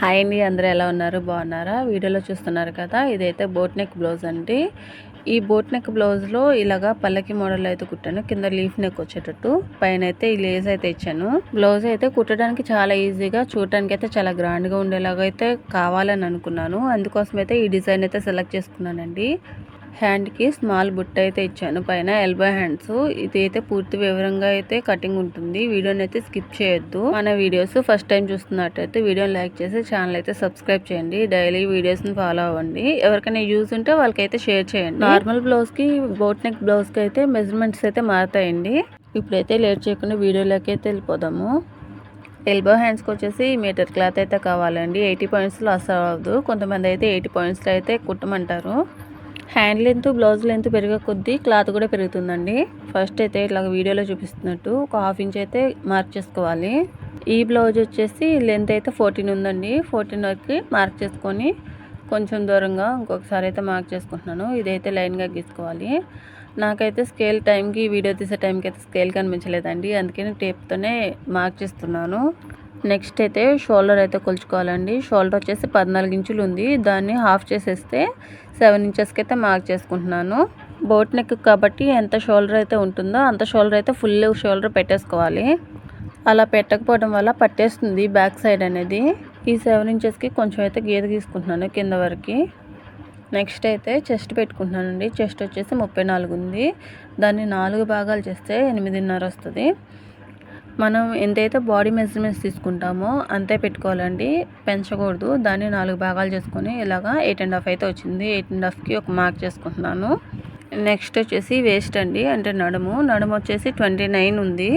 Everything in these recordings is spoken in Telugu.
హాయ్ అండి అందరూ ఎలా ఉన్నారు? బాగున్నారా? వీడియోలో చూస్తున్నారు కదా ఇదైతే బోట్ నెక్ బ్లౌజ్ అండి. ఈ బోట్ నెక్ బ్లౌజ్లో ఇలాగా పల్లకి మోడల్ అయితే కుట్టాను. కింద లీఫ్ నెక్ వచ్చేటట్టు. పైన అయితే ఈ లేస్ అయితే ఇచ్చాను. బ్లౌజ్ అయితే కుట్టడానికి చాలా ఈజీగా చూడటానికి అయితే చాలా గ్రాండ్గా ఉండేలాగా అయితే కావాలని అనుకున్నాను. అందుకోసం అయితే ఈ డిజైన్ అయితే సెలెక్ట్ చేసుకున్నానండి. హ్యాండ్కి స్మాల్ బుట్ట అయితే ఇచ్చాను. పైన ఎల్బో హ్యాండ్స్. ఇది అయితే పూర్తి వివరంగా అయితే కటింగ్ ఉంటుంది. వీడియోని అయితే స్కిప్ చేయొద్దు. మన వీడియోస్ ఫస్ట్ టైం చూస్తున్నట్టయితే వీడియోని లైక్ చేసి ఛానల్ అయితే సబ్స్క్రైబ్ చేయండి. డైలీ వీడియోస్ని ఫాలో అవ్వండి. ఎవరికైనా యూజ్ ఉంటే వాళ్ళకైతే షేర్ చేయండి. నార్మల్ బ్లౌజ్కి బోట్ నెక్ బ్లౌజ్కి అయితే మెజర్మెంట్స్ అయితే మారుతాయండి. ఇప్పుడైతే లేట్ చేయకుండా వీడియోలోకి అయితే వెళ్ళిపోదాము. ఎల్బో హ్యాండ్స్కి వచ్చేసి మీటర్ క్లాత్ అయితే కావాలండి. ఎయిటీ పాయింట్స్లో అసలు అవ్వదు. కొంతమంది అయితే ఎయిటీ పాయింట్స్లో అయితే కుట్టమంటారు. హ్యాండ్ లెంత్ బ్లౌజ్ లెంత్ పెరిగే కొద్దీ క్లాత్ కూడా పెరుగుతుందండి. ఫస్ట్ అయితే ఇట్లా వీడియోలో చూపిస్తున్నట్టు ఒక హాఫ్ ఇంచ్ అయితే మార్క్ చేసుకోవాలి. ఈ బ్లౌజ్ వచ్చేసి లెంత్ అయితే ఫోర్టీన్ ఉందండి. ఫోర్టీన్ వరకు మార్క్ చేసుకొని కొంచెం దూరంగా ఇంకొకసారి అయితే మార్క్ చేసుకుంటున్నాను. ఇదైతే లైన్గా గీసుకోవాలి. నాకైతే స్కేల్ టైంకి వీడియో తీసే టైంకి అయితే స్కేల్ కనిపించలేదండి. అందుకే నేను టేప్తోనే మార్క్ చేస్తున్నాను. నెక్స్ట్ అయితే షోల్డర్ అయితే కొలుచుకోవాలండి. షోల్డర్ వచ్చేసి పద్నాలుగు ఇంచులు ఉంది. దాన్ని హాఫ్ చేసేస్తే సెవెన్ ఇంచెస్కి అయితే మార్క్ చేసుకుంటున్నాను. బోట్ నెక్ కాబట్టి ఎంత షోల్డర్ అయితే ఉంటుందో అంత షోల్డర్ అయితే ఫుల్ షోల్డర్ పెట్టేసుకోవాలి. అలా పెట్టకపోవడం వల్ల పట్టేస్తుంది బ్యాక్ సైడ్ అనేది. ఈ సెవెన్ ఇంచెస్కి కొంచెం అయితే గీత తీసుకుంటున్నాను కింద వరకు. నెక్స్ట్ అయితే చెస్ట్ పెట్టుకుంటున్నానండి. చెస్ట్ వచ్చేసి ముప్పై నాలుగు ఉంది. దాన్ని నాలుగు భాగాలు చేస్తే ఎనిమిదిన్నర వస్తుంది. మనం ఎంతైతే బాడీ మెజర్మెంట్స్ తీసుకుంటామో అంతే పెట్టుకోవాలండి. పెంచకూడదు. దాన్ని నాలుగు భాగాలు చేసుకొని ఇలాగా ఎయిట్ అండ్ హాఫ్ అయితే వచ్చింది. ఎయిట్ అండ్ హాఫ్కి ఒక మార్క్ చేసుకుంటున్నాను. నెక్స్ట్ వచ్చేసి వేస్ట్ అండి. అంటే నడుము. నడుము వచ్చేసి ట్వంటీ నైన్ ఉంది.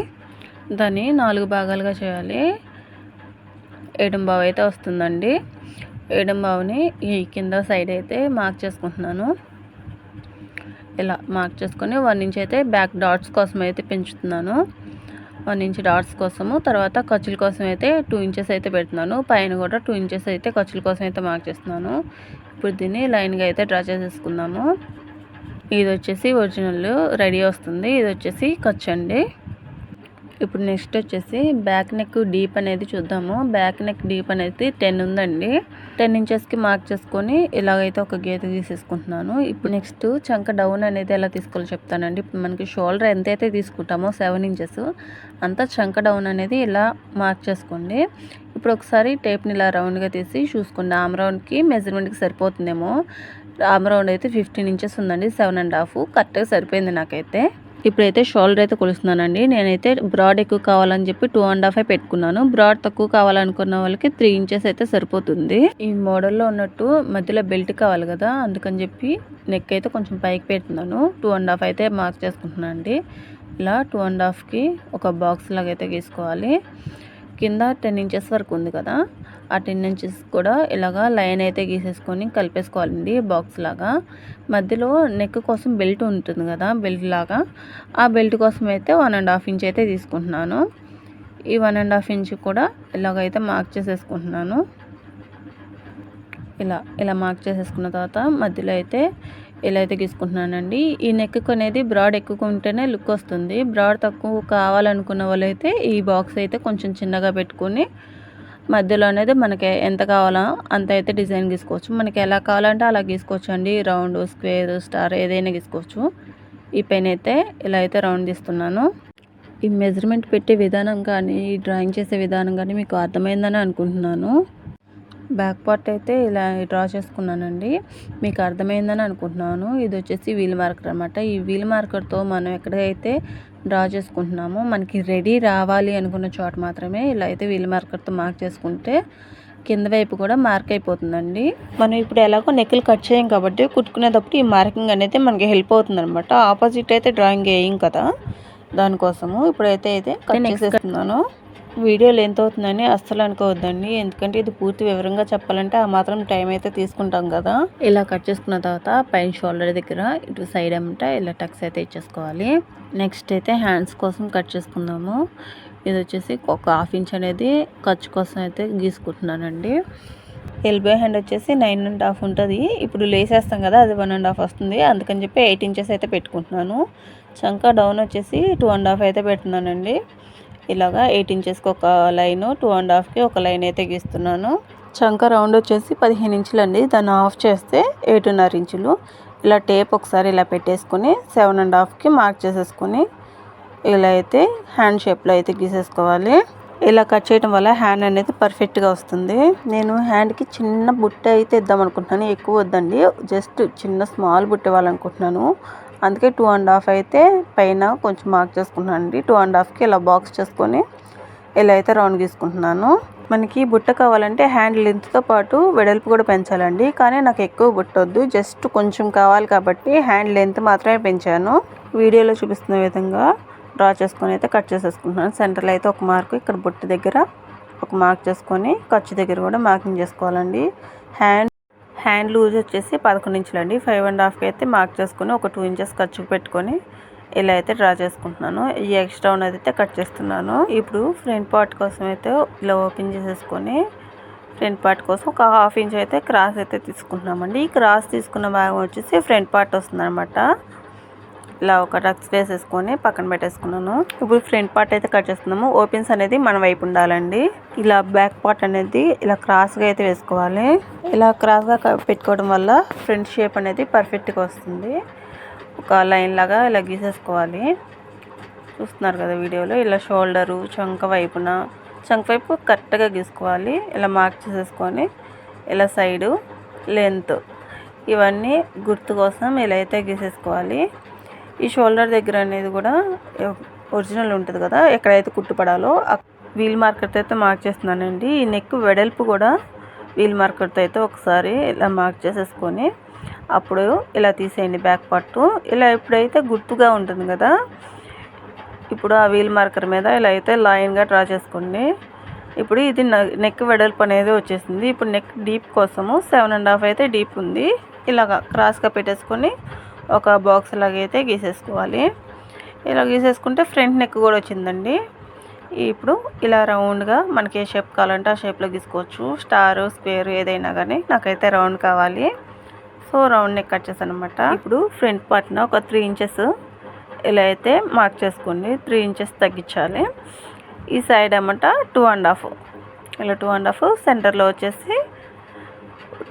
దాన్ని నాలుగు భాగాలుగా చేయాలి. ఎడంబావు అయితే వస్తుందండి. ఎడంబావుని ఈ కింద సైడ్ అయితే మార్క్ చేసుకుంటున్నాను. ఇలా మార్క్ చేసుకొని వన్ ఇంచ్ అయితే బ్యాక్ డాట్స్ కోసం అయితే పెంచుతున్నాను. వన్ ఇంచ్ డాట్స్ కోసము తర్వాత ఖర్చుల కోసం అయితే టూ ఇంచెస్ అయితే పెడుతున్నాను. పైన కూడా టూ ఇంచెస్ అయితే ఖర్చుల కోసం అయితే మార్క్ చేస్తున్నాను. ఇప్పుడు దీన్ని లైన్గా అయితే డ్రా చేసేసుకుందాము. ఇది వచ్చేసి ఒరిజినల్ రెడీ వస్తుంది. ఇది వచ్చేసి ఖర్చు అండి. ఇప్పుడు నెక్స్ట్ వచ్చేసి బ్యాక్ నెక్ డీప్ అనేది చూద్దాము. బ్యాక్ నెక్ డీప్ అనేది టెన్ ఉందండి. టెన్ ఇంచెస్కి మార్క్ చేసుకొని ఇలాగైతే ఒక గీత తీసేసుకుంటున్నాను ఇప్పుడు నెక్స్ట్ చంక డౌన్ అనేది ఎలా తీసుకోవాలో చెప్తానండి. ఇప్పుడు మనకి షోల్డర్ ఎంతైతే తీసుకుంటామో సెవెన్ ఇంచెస్ అంతా చంక డౌన్ అనేది ఇలా మార్క్ చేసుకోండి. ఇప్పుడు ఒకసారి టేప్ని ఇలా రౌండ్గా తీసి చూసుకోండి. ఆమ్ రౌండ్కి మెజర్మెంట్కి సరిపోతుందేమో. ఆమ్ రౌండ్ అయితే ఫిఫ్టీన్ ఇంచెస్ ఉందండి. Seven and half. కరెక్ట్గా సరిపోయింది నాకైతే. ఇప్పుడైతే షోల్డర్ అయితే కొలుస్తున్నానండి. నేనైతే బ్రాడ్ ఎక్కువ కావాలని చెప్పి టూ అండ్ హాఫ్ పెట్టుకున్నాను. బ్రాడ్ తక్కువ కావాలనుకున్న వాళ్ళకి త్రీ ఇంచెస్ అయితే సరిపోతుంది. ఈ మోడల్లో ఉన్నట్టు మధ్యలో బెల్ట్ కావాలి కదా అందుకని చెప్పి నెక్ అయితే కొంచెం పైకి పెడుతున్నాను. టూ అండ్ హాఫ్ అయితే మార్క్ చేసుకుంటున్నాను అండి ఇలా టూ అండ్ హాఫ్కి ఒక బాక్స్ లాగా అయితే గీసుకోవాలి. కింద టెన్ ఇంచెస్ వరకు ఉంది కదా ఆ టెన్ ఇంచెస్ కూడా ఇలాగా లైన్ అయితే గీసేసుకొని కలిపేసుకోవాలండి బాక్స్ లాగా. మధ్యలో నెక్ కోసం బెల్ట్ ఉంటుంది కదా బెల్ట్ లాగా. ఆ బెల్ట్ కోసం అయితే వన్ అండ్ హాఫ్ ఇంచ్ అయితే తీసుకుంటున్నాను. ఈ వన్ అండ్ హాఫ్ ఇంచ్ కూడా ఇలాగైతే మార్క్ చేసేసుకుంటున్నాను. ఇలా ఇలా మార్క్ చేసేసుకున్న తర్వాత మధ్యలో అయితే ఇలా అయితే గీసుకుంటున్నానండి ఈ నెక్ అనేది బ్రాడ్ ఎక్కుకుంటేనే లుక్ వస్తుంది. బ్రాడ్ తక్కువ కావాలనుకున్న వాళ్ళైతే ఈ బాక్స్ అయితే కొంచెం చిన్నగా పెట్టుకొని మధ్యలో అనేది మనకి ఎంత కావాలో అంత అయితే డిజైన్ గీసుకోవచ్చు. మనకి ఎలా కావాలంటే అలా గీసుకోవచ్చు అండి రౌండ్ స్క్వేర్ స్టార్ ఏదైనా గీసుకోవచ్చు. ఈ పెన్ అయితే ఇలా అయితే రౌండ్ తీస్తున్నాను ఈ మెజర్మెంట్ పెట్టే విధానం కానీ ఈ డ్రాయింగ్ చేసే విధానం కానీ మీకు అర్థమైందని అనుకుంటున్నాను. బ్యాక్ పార్ట్ అయితే ఇలా డ్రా చేసుకున్నానండి. మీకు అర్థమైందని అనుకుంటున్నాను. ఇది వచ్చేసి వీల్ మార్కర్ అనమాట ఈ వీల్ మార్కర్తో మనం ఎక్కడైతే డ్రా చేసుకుంటున్నామో మనకి రెడీ రావాలి అనుకున్న చోట మాత్రమే ఇలా అయితే వీల్ మార్కర్తో మార్క్ చేసుకుంటే కింద వైపు కూడా మార్క్ అయిపోతుందండి. మనం ఇప్పుడు ఎలాగో నెక్కులు కట్ చేయం కాబట్టి కుట్టుకునేటప్పుడు ఈ మార్కింగ్ అనేది మనకి హెల్ప్ అవుతుంది అనమాట ఆపోజిట్ అయితే డ్రాయింగ్ వేయం కదా దానికోసము. ఇప్పుడైతే అయితే కట్ చేసేస్తున్నాను. వీడియో లెంత్ అవుతుందని అస్సలు అనుకోవద్దండి. ఎందుకంటే ఇది పూర్తి వివరంగా చెప్పాలంటే ఆ మాత్రం టైం అయితే తీసుకుంటాం కదా. ఇలా కట్ చేసుకున్న తర్వాత పైన షోల్డర్ దగ్గర ఇటు సైడ్ ఏమంటే ఇలా టక్స్ అయితే ఇచ్చేసుకోవాలి. నెక్స్ట్ అయితే హ్యాండ్స్ కోసం కట్ చేసుకుందాము. ఇది వచ్చేసి ఒక హాఫ్ ఇంచ్ అనేది ఖర్చు కోసం అయితే గీసుకుంటున్నానండి. ఎల్బో హ్యాండ్ వచ్చేసి నైన్ అండ్ హాఫ్ ఉంటుంది. ఇప్పుడు లేసేస్తాం కదా అది వన్ అండ్ హాఫ్ వస్తుంది. అందుకని చెప్పి ఎయిట్ ఇంచెస్ అయితే పెట్టుకుంటున్నాను. చంకా డౌన్ వచ్చేసి టూ అండ్ హాఫ్ అయితే పెడుతున్నానండి. ఇలాగా ఎయిట్ ఇంచెస్కి ఒక లైను టూ అండ్ హాఫ్కి ఒక లైన్ అయితే గీస్తున్నాను. చంక రౌండ్ వచ్చేసి పదిహేను ఇంచులు అండి దాన్ని ఆఫ్ చేస్తే ఏడున్నర ఇంచులు. ఇలా టేప్ ఒకసారి ఇలా పెట్టేసుకొని సెవెన్ అండ్ హాఫ్కి మార్క్ చేసేసుకొని ఇలా అయితే హ్యాండ్ షేప్లో అయితే గీసేసుకోవాలి. ఇలా కట్ చేయడం వల్ల హ్యాండ్ అనేది పర్ఫెక్ట్గా వస్తుంది. నేను హ్యాండ్కి చిన్న బుట్ట అయితే ఇద్దాం అనుకుంటున్నాను ఎక్కువ వద్దండి. జస్ట్ చిన్న స్మాల్ బుట్ట ఇవ్వాలనుకుంటున్నాను. అందుకే టూ అండ్ హాఫ్ అయితే పైన కొంచెం మార్క్ చేసుకుంటున్నాను అండి. టూ అండ్ హాఫ్కి ఇలా బాక్స్ చేసుకొని ఇలా అయితే రౌండ్ గీసుకుంటున్నాను. మనకి బుట్ట కావాలంటే హ్యాండ్ లెంత్తో పాటు వెడల్పు కూడా పెంచాలండి. కానీ నాకు ఎక్కువ బుట్ట వద్దు. జస్ట్ కొంచెం కావాలి కాబట్టి హ్యాండ్ లెంత్ మాత్రమే పెంచాను. వీడియోలో చూపిస్తున్న విధంగా డ్రా చేసుకొని అయితే కట్ చేసేసుకుంటున్నాను. సెంటర్లో అయితే ఒక మార్క్ ఇక్కడ బుట్ట దగ్గర ఒక మార్క్ చేసుకొని ఖర్చు దగ్గర కూడా మార్కింగ్ చేసుకోవాలండి. హ్యాండ్ హ్యాండ్ లూజ్ వచ్చేసి పదకొండు ఇంచులండి ఫైవ్ అండ్ హాఫ్కి అయితే మార్క్ చేసుకొని ఒక టూ ఇంచెస్ ఖర్చు పెట్టుకొని ఇలా అయితే డ్రా చేసుకుంటున్నాను. ఈ ఎక్స్ట్రా ఉన్నది అయితే కట్ చేస్తున్నాను. ఇప్పుడు ఫ్రంట్ పార్ట్ కోసం అయితే ఇలా ఓపెన్ చేసేసుకొని ఫ్రంట్ పార్ట్ కోసం ఒక హాఫ్ ఇంచ్ అయితే క్రాస్ అయితే తీసుకుంటున్నామండి. ఈ క్రాస్ తీసుకున్న భాగం వచ్చేసి ఫ్రంట్ పార్ట్ వస్తుందన్నమాట. ఇలా ఒక రక్స్ వేసేసుకొని పక్కన పెట్టేసుకున్నాను. ఇప్పుడు ఫ్రంట్ పార్ట్ అయితే కట్ చేస్తున్నాము. ఓపెన్స్ అనేది మన వైపు ఉండాలండి. ఇలా బ్యాక్ పార్ట్ అనేది ఇలా క్రాస్గా అయితే వేసుకోవాలి. ఇలా క్రాస్గా పెట్టుకోవడం వల్ల ఫ్రంట్ షేప్ అనేది పర్ఫెక్ట్గా వస్తుంది. ఒక లైన్ లాగా ఇలా గీసేసుకోవాలి. చూస్తున్నారు కదా వీడియోలో? ఇలా షోల్డరు చంక వైపున చంక వైపు కరెక్ట్గా గీసుకోవాలి. ఇలా మార్క్ చేసేసుకొని ఇలా సైడు లెంత్ ఇవన్నీ గుర్తు కోసం ఇలా అయితే గీసేసుకోవాలి. ఈ షోల్డర్ దగ్గర అనేది కూడా ఒరిజినల్ ఉంటుంది కదా ఎక్కడైతే కుట్టుపడాలో వీల్ మార్కర్తో అయితే మార్క్ చేస్తున్నానండి. ఈ నెక్ వెడల్పు కూడా వీల్ మార్కర్తో అయితే ఒకసారి ఇలా మార్క్ చేసేసుకొని అప్పుడు ఇలా తీసేయండి బ్యాక్ పార్ట్ ఇలా ఎప్పుడైతే గుర్తుగా ఉంటుంది కదా ఇప్పుడు ఆ వీల్ మార్కర్ మీద ఇలా అయితే లైన్గా డ్రా చేసుకోండి. ఇప్పుడు ఇది నెక్ వెడల్పు అనేది వచ్చేసింది. ఇప్పుడు నెక్ డీప్ కోసము సెవెన్ అండ్ హాఫ్ అయితే డీప్ ఉంది. ఇలాగ క్రాస్గా పెట్టేసుకొని ఒక బాక్స్ లాగైతే గీసేసుకోవాలి. ఇలా గీసేసుకుంటే ఫ్రంట్ నెక్ కూడా వచ్చిందండి. ఇప్పుడు ఇలా రౌండ్గా మనకి ఏ షేప్ కావాలంటే ఆ షేప్లో గీసుకోవచ్చు. స్టార్ స్క్వేర్ ఏదైనా కానీ నాకైతే రౌండ్ కావాలి. సో రౌండ్ నెక్ కట్ చేశాను అనమాట ఇప్పుడు ఫ్రంట్ పార్ట్న ఒక త్రీ ఇంచెస్ ఇలా అయితే మార్క్ చేసుకోండి. త్రీ ఇంచెస్ తగ్గించాలి. ఈ సైడ్ అన్నమాట టూ అండ్ హాఫ్. ఇలా టూ అండ్ హాఫ్ సెంటర్లో వచ్చేసి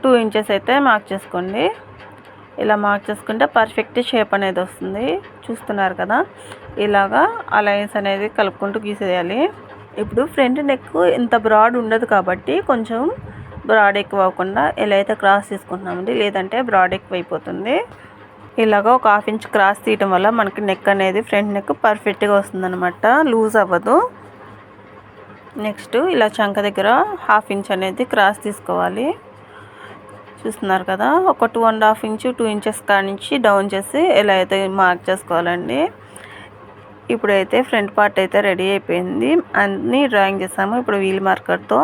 టూ ఇంచెస్ అయితే మార్క్ చేసుకోండి. ఇలా మార్క్ చేసుకుంటే పర్ఫెక్ట్ షేప్ అనేది వస్తుంది. చూస్తున్నారు కదా? ఇలాగా ఆ లైన్స్ అనేది కలుపుకుంటూ గీసేయాలి. ఇప్పుడు ఫ్రంట్ నెక్ ఇంత బ్రాడ్ ఉండదు కాబట్టి కొంచెం బ్రాడ్ ఎక్కువ అవ్వకుండా ఇలా అయితే క్రాస్ తీసుకుంటున్నామండి. లేదంటే బ్రాడ్ ఎక్కువ అయిపోతుంది. ఇలాగ ఒక హాఫ్ ఇంచ్ క్రాస్ తీయటం వల్ల మనకి నెక్ అనేది ఫ్రంట్ నెక్ పర్ఫెక్ట్గా వస్తుందన్నమాట. లూజ్ అవ్వదు. నెక్స్ట్ ఇలా చంక దగ్గర హాఫ్ ఇంచ్ అనేది క్రాస్ తీసుకోవాలి. చూస్తున్నారు కదా ఒక two and half inch two inches కాడ నుంచి డౌన్ చేసి ఎలా అయితే మార్క్ చేసుకోవాలండి. ఇప్పుడైతే ఫ్రంట్ పార్ట్ అయితే రెడీ అయిపోయింది. అన్నీ డ్రాయింగ్ చేసాము. ఇప్పుడు వీల్ మార్కర్తో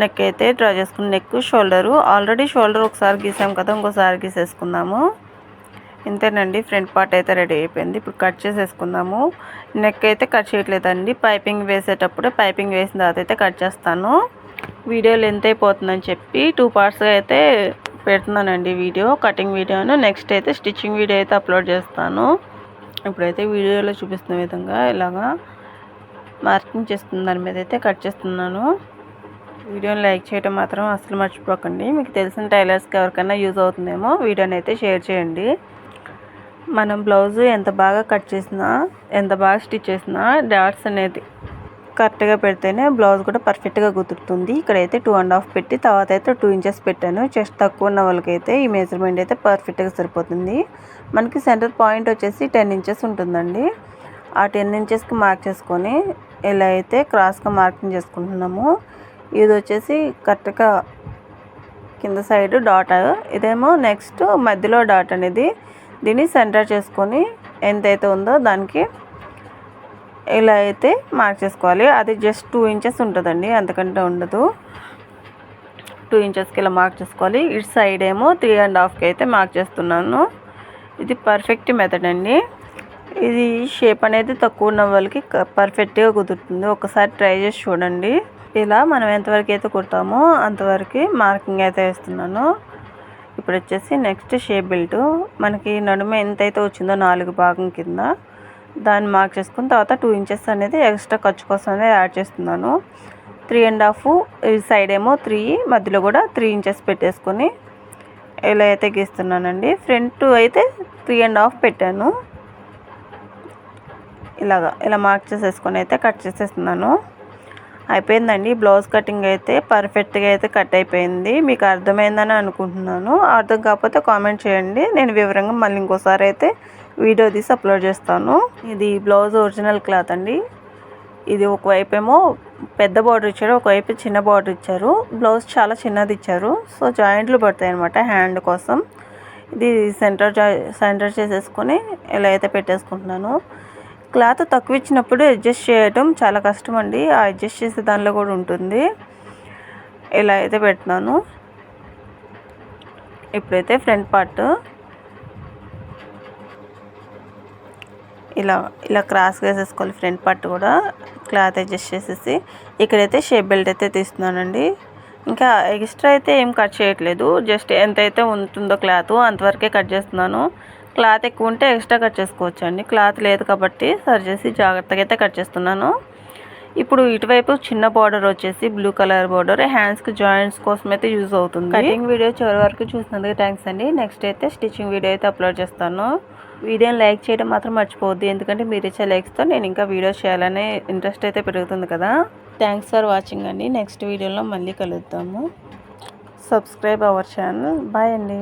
నెక్ అయితే డ్రా చేసుకుని నెక్ షోల్డరు ఆల్రెడీ షోల్డర్ ఒకసారి గీసాం కదా ఇంకోసారి గీసేసుకుందాము. ఇంతేనండి ఫ్రంట్ పార్ట్ అయితే రెడీ అయిపోయింది. ఇప్పుడు కట్ చేసేసుకుందాము. నెక్ అయితే కట్ చేయట్లేదండి. పైపింగ్ వేసేటప్పుడు పైపింగ్ వేసిన తర్వాత అయితే కట్ చేస్తాను. వీడియో లెంత్ అయిపోతుందని చెప్పి టూ పార్ట్స్గా అయితే పెడుతున్నానండి వీడియో కటింగ్ వీడియోను. నెక్స్ట్ అయితే స్టిచ్చింగ్ వీడియో అయితే అప్లోడ్ చేస్తాను. ఇప్పుడైతే వీడియోలో చూపిస్తున్న విధంగా ఇలాగా మార్కింగ్ చేస్తున్న దాని మీద అయితే కట్ చేస్తున్నాను. వీడియోని లైక్ చేయడం మాత్రం అసలు మర్చిపోకండి. మీకు తెలిసిన టైలర్స్కి ఎవరికైనా యూజ్ అవుతుందేమో వీడియోని అయితే షేర్ చేయండి. మనం బ్లౌజ్ ఎంత బాగా కట్ చేసినా ఎంత బాగా స్టిచ్ చేసినా డాట్స్ అనేది కరెక్ట్గా పెడితేనే బ్లౌజ్ కూడా పర్ఫెక్ట్గా కుదురుతుంది. ఇక్కడైతే టూ అండ్ హాఫ్ పెట్టి తర్వాత అయితే టూ ఇంచెస్ పెట్టాను. చెస్ట్ తక్కువ ఉన్న వాళ్ళకైతే ఈ మెజర్మెంట్ అయితే పర్ఫెక్ట్గా సరిపోతుంది. మనకి సెంటర్ పాయింట్ వచ్చేసి టెన్ ఇంచెస్ ఉంటుందండి. ఆ టెన్ ఇంచెస్కి మార్క్ చేసుకొని ఇలా అయితే క్రాస్గా మార్కింగ్ చేసుకుంటున్నాము. ఇది వచ్చేసి కరెక్ట్గా కింద సైడ్ డాట్ ఇదేమో నెక్స్ట్ మధ్యలో డాట్ అనేది దీన్ని సెంటర్ చేసుకొని ఎంతైతే ఉందో దానికి ఇలా అయితే మార్క్ చేసుకోవాలి. అది జస్ట్ టూ ఇంచెస్ ఉంటుందండి. అంతకంటే ఉండదు. టూ ఇంచెస్కి ఇలా మార్క్ చేసుకోవాలి. ఇటు సైడ్ ఏమో త్రీ అండ్ హాఫ్కి అయితే మార్క్ చేస్తున్నాను. ఇది పర్ఫెక్ట్ మెథడ్ అండి. ఇది షేప్ అనేది తక్కువ ఉన్న వాళ్ళకి పర్ఫెక్ట్గా కుదురుతుంది. ఒకసారి ట్రై చేసి చూడండి. ఇలా మనం ఎంతవరకు అయితే కుడతామో అంతవరకు మార్కింగ్ అయితే వేస్తున్నాను. ఇప్పుడు వచ్చేసి నెక్స్ట్ షేప్ బెల్ట్ మనకి నడుమ ఎంతైతే వచ్చిందో నాలుగు భాగం కింద. దాన్ని మార్క్ చేసుకున్న తర్వాత టూ ఇంచెస్ అనేది ఎక్స్ట్రా ఖర్చు కోసం అనేది యాడ్ చేస్తున్నాను. త్రీ అండ్ హాఫ్ ఈ సైడ్ ఏమో త్రీ మధ్యలో కూడా త్రీ ఇంచెస్ పెట్టేసుకొని ఇలా అయితే గీస్తున్నానండి. ఫ్రంట్ అయితే త్రీ అండ్ హాఫ్ పెట్టాను. ఇలాగా ఇలా మార్క్ చేసేసుకొని అయితే కట్ చేసేస్తున్నాను. అయిపోయిందండి. బ్లౌజ్ కటింగ్ అయితే పర్ఫెక్ట్గా అయితే కట్ అయిపోయింది. మీకు అర్థమైందని అనుకుంటున్నాను. అర్థం కాకపోతే కామెంట్ చేయండి. నేను వివరంగా మళ్ళీ ఇంకోసారి అయితే వీడియో తీసి అప్లోడ్ చేస్తాను. ఇది బ్లౌజ్ ఒరిజినల్ క్లాత్ అండి. ఇది ఒకవైపు ఏమో పెద్ద బార్డర్ ఇచ్చారు ఒకవైపు చిన్న బార్డర్ ఇచ్చారు. బ్లౌజ్ చాలా చిన్నది ఇచ్చారు. సో జాయింట్లు పడతాయి అనమాట హ్యాండ్ కోసం. ఇది సెంటర్ సెంటర్ చేసేసుకొని ఇలా అయితే పెట్టేసుకుంటున్నాను. క్లాత్ తక్కువ ఇచ్చినప్పుడు అడ్జస్ట్ చేయడం చాలా కష్టం అండి. ఆ అడ్జస్ట్ చేసే దానిలో కూడా ఉంటుంది. ఇలా అయితే పెడుతున్నాను. ఇప్పుడైతే ఫ్రంట్ పార్ట్ ఇలా ఇలా క్రాస్గా వేసేసుకోవాలి ఫ్రంట్ పార్ట్ కూడా క్లాత్ అడ్జస్ట్ చేసేసి. ఇక్కడైతే షేప్ బెల్ట్ అయితే తీస్తున్నానండి. ఇంకా ఎక్స్ట్రా అయితే ఏం కట్ చేయట్లేదు. జస్ట్ ఎంతైతే ఉంటుందో క్లాత్ అంతవరకే కట్ చేస్తున్నాను. క్లాత్ ఎక్కువ ఉంటే ఎక్స్ట్రా కట్ చేసుకోవచ్చు అండి క్లాత్ లేదు కాబట్టి సరి చేసి జాగ్రత్తగా అయితే కట్ చేస్తున్నాను. ఇప్పుడు ఇటువైపు చిన్న బార్డర్ వచ్చేసి బ్లూ కలర్ బార్డర్ హ్యాండ్స్కి జాయింట్స్ కోసం అయితే యూజ్ అవుతుంది. కటింగ్ వీడియో చివరి వరకు చూసినందుకు థ్యాంక్స్ అండి. నెక్స్ట్ అయితే స్టిచ్చింగ్ వీడియో అయితే అప్లోడ్ చేస్తాను. వీడియోని లైక్ చేయడం మాత్రం మర్చిపోవద్దు ఎందుకంటే మీరు ఇచ్చే లైక్స్తో నేను ఇంకా వీడియోస్ చేయాలనే ఇంట్రెస్ట్ అయితే పెరుగుతుంది కదా. థ్యాంక్స్ ఫర్ వాచింగ్ అండి. నెక్స్ట్ వీడియోలో మళ్ళీ కలుద్దాము. సబ్స్క్రైబ్ అవర్ ఛానల్ బాయ్ అండి.